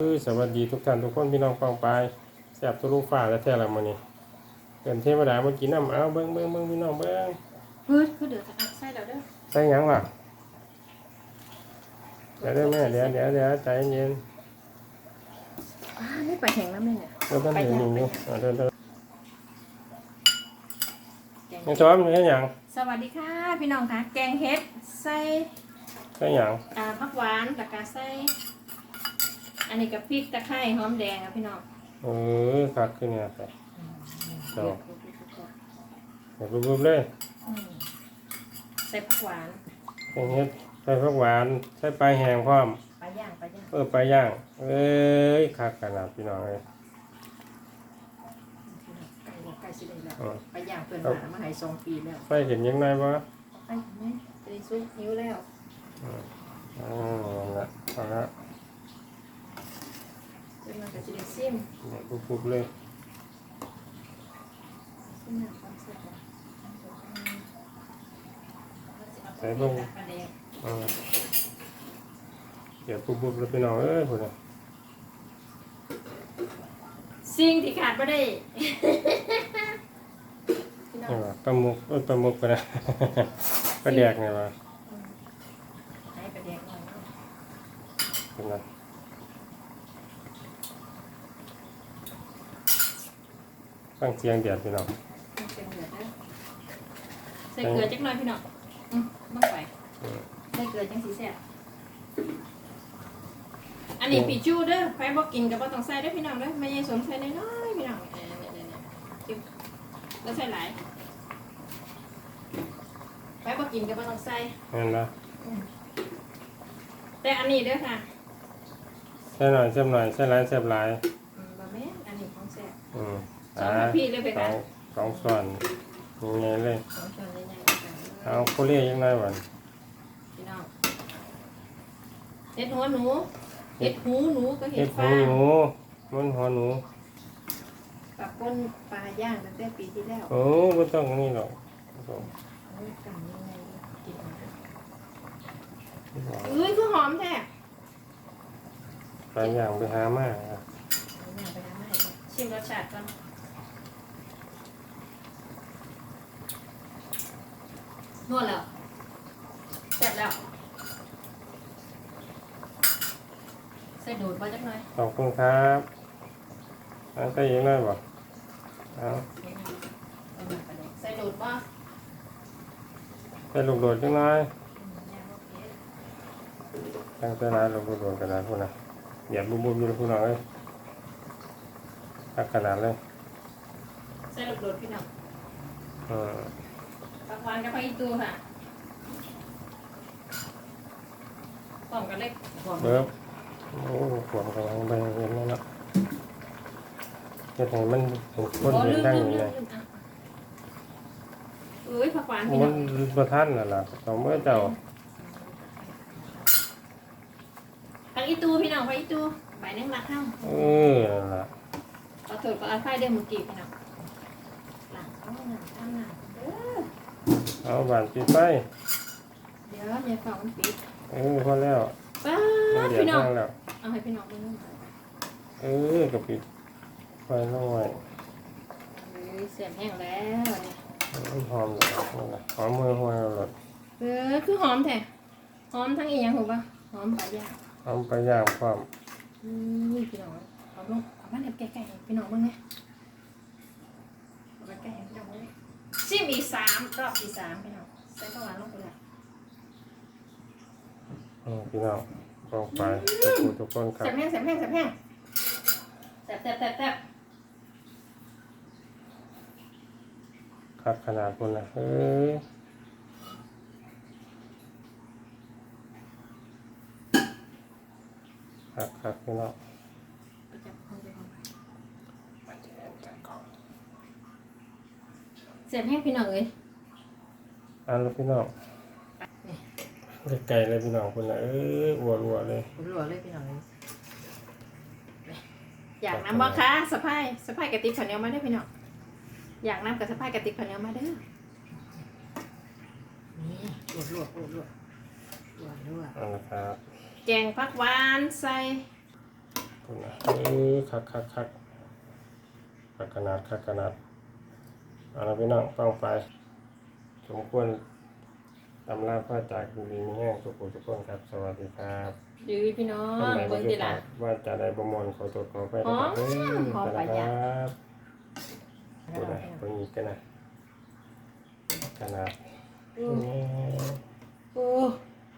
เอ้ยสวัสดีทุกท่านทุกคนพี่น้องกองปลายแสบทุลุงฟ้าและแท้ละมื้อนี้เป็นเทวดามากินน้ำเอาเบิ่งเบิ่งเบิ่งพี่น้องเบิ่งเฮ้ยคือเดือดอักไส้แล้วเด้อใส่หยังล่ะเดี๋ยวเด้อแม่เดี๋ยวเดี๋ยวเดี๋ยวใจเย็นอ่าไม่ไปแข่งแล้วแม่เนี่ยเราต้องเห็นหนึ่งอยู่อ่าเดินเดินแกงยังช้อนมันแค่หยังสวัสดีค่ะพี่น้องค่ะ แกงเฮ็ดไส้แค่หยังอ่าผักหวานตะกาไส้ อันนี้กับพริกตะไคร้หอมแดงอะพี่น้องเออคักขึ้นเนี่ยไปดอกเดี๋ยวรูปๆเลยอืมใส่ผักหวานแกงเฮ็ดใส่ผักหวานใส่ปลาแห้งพร้อม ปลาย่างปลาย่างเออปลาย่าง เอ้ยคักขนาดพี่น้องเลย ไก่ไก่สิได้แล้วเออปลาย่างเปิดหามาให้สองปีแล้วไฟเห็นยังไงวะไปไหมจะได้ซุปหิวแล้วอ๋อละเอาละ จนมันก็จะได้ซิมเนี่ยปุบๆเลยซิมน้ำความแซ่บใส่ลงปลาแดงอ่าเดี๋ยวปุบๆเลยพี่น้องเอ้ยพุ่นน่ะสิ่งที่ขาดไม่ได้พี่น้องนี่ว่าปลาหมึกเอ้ยปลาหมึกไปนะ ปลาแดกไงวะให้ปลาแดงหน่อยเนาะพุ่นน่ะ ฟังเสียงเดียดพี่น้องใส่เกลือนะใส่เกลือจักหน่อยพี่น้องอืมบ้างไปใส่เกลือจังสีแซ่บอันนี้ปีจูเด้อใครบอกกินก็บ่ต้องใส่เด้อพี่น้องเด้อไม่ใช่สมใส่น้อยๆพี่น้องเออเนี่ยๆๆจิ้มแล้วใส่หลายใครบอกกินก็บ่ต้องใส่ เห็นปะแต่อันนี้เด้อค่ะใส่หน่อยเสียบหน่อยใส่หลายเสียบหลายอืมบ่แม่นอันนี้ของแซ่บอืม สองทัพพีเลยไปสอค่ะงสองส่วนยังไงเลย สองช้อนใหญ่ๆด้วยกันเอาโคเรียยังไงวะพี่น้องเห็ดหัวหนูเห็ดหูหนูก็เห็เห็ดดหูฟางหนูมันหัวหนูกับก้นปลาย่างตั้งแต่ปีที่แล้วโอ้ไม่ต้องอันนี่หรอกบ่ต้องโอ้ยกำยังไงกินหน่อยไม่ต้องเอ้ยคือหอมแท้ไปอย่างไปหามาอะเอาย่างไปทำให้ชิมรสชาติก่อน นวดแล้วแซ่บแล้วใส่ดูดมาจักหน่อยขอบคุณครับเอาใส่ยังไงบ่เอาเอามาไปเลยใส่ดูดมาใส่ลูกโดดจังหน่อยอืมย่างโอเคตั้งแต่ร้านลูกโดดกระดาษพุ่นนะเหยียบบุบๆอยู่เลยพุ่นน้องเอ้ยตักขนาดเลยใส่ลูกโดดพี่น้องอืม ปลาควานกับปลาอีตูค่ะพร้อมกันเลยพร้อมเบิบโอ้ขวดกำลังไปเห็นแล้วเนาะเฮ็ดให้มันเห็นคนโอ้เห็ลืนมดังลือมยู่ลืเลมยลืมอะเอ้ยผักหวานพี่มัน้นองบ่ทันน่ะล่ะเอาเมื่อเจ้าผักอีตูพี่น้องผักอีตูใบนึ่งรักข้างเออนั่นล่ะขอโทษก็อาไฟเดื เอาบานปิดไฟเดี๋ยวอย่าฟังมันปิดเออพอแล้วป้ามันดเดือดพี่น้องข้างแล้วเอาให้พี่น้องไปนุ่มเออกับปิดไฟน้อยเอ้ยเสียบแห้งแล้วเนี่ยมันหอมเลยนั่นล่ะหอมมือหัวเราเลยเออคือหอมแท้หอมทั้งอีหยังถูกปะหอมปลาย่างหอมไปย่างพร้อมอืมพี่น้องเอาลงเอามาเน็บใกล้ๆพี่น้องบ้างไหมเอามาใกล้ๆพี่น้องบ้างไหม ซิมอีกสามรอบที่สามพี่น้องใส่ข้าวหวานลงไปละอืมพี่น้องกองไปทุกคนทุกคนครับแสบแห้งแสบแห้งแสบแห้งแสบแสบแสบแสบคัดขนาดคนนะเฮ้ยครับครับพี่น้อง ไปจับเอาไปเอาไป มันจะเห็นใจกล้อง แสบแห้งพี่น้องเอ้ยอ่านแล้วพี่น้องไกลๆเลยพี่น้องคนละเอออวดอวดๆเลยรัวเลยพี่น้องเอ้ยอยากน้ำบ่คะสะพายสะพายกระติบข้าวเหนียวมาได้อพี่น้องอยากน้ำกับสะพายกระติบข้าวเหนียวมาเด้อนี่รวดรวดรวดรวดรวดรวดเอันนะครับแกงผักหวานใส่คุณนะเออคักคักคักคักขนาดคักขนาด เอาละพี่น้องต้องไป สมควรตำราพระจากบุรีมีแห้งทุกคนทุกคนครับ สวัสดีครับยื้อพี่น้องท่านใดเบิ่งที่ทีหละว่าจะได้ประมวลขอตรวจขอไปนะคอ๋รัอบเด้อขอไปประนะหยัคดรับตัวไหนตัวนี้กันนะขนาดโอ้นี้โอ้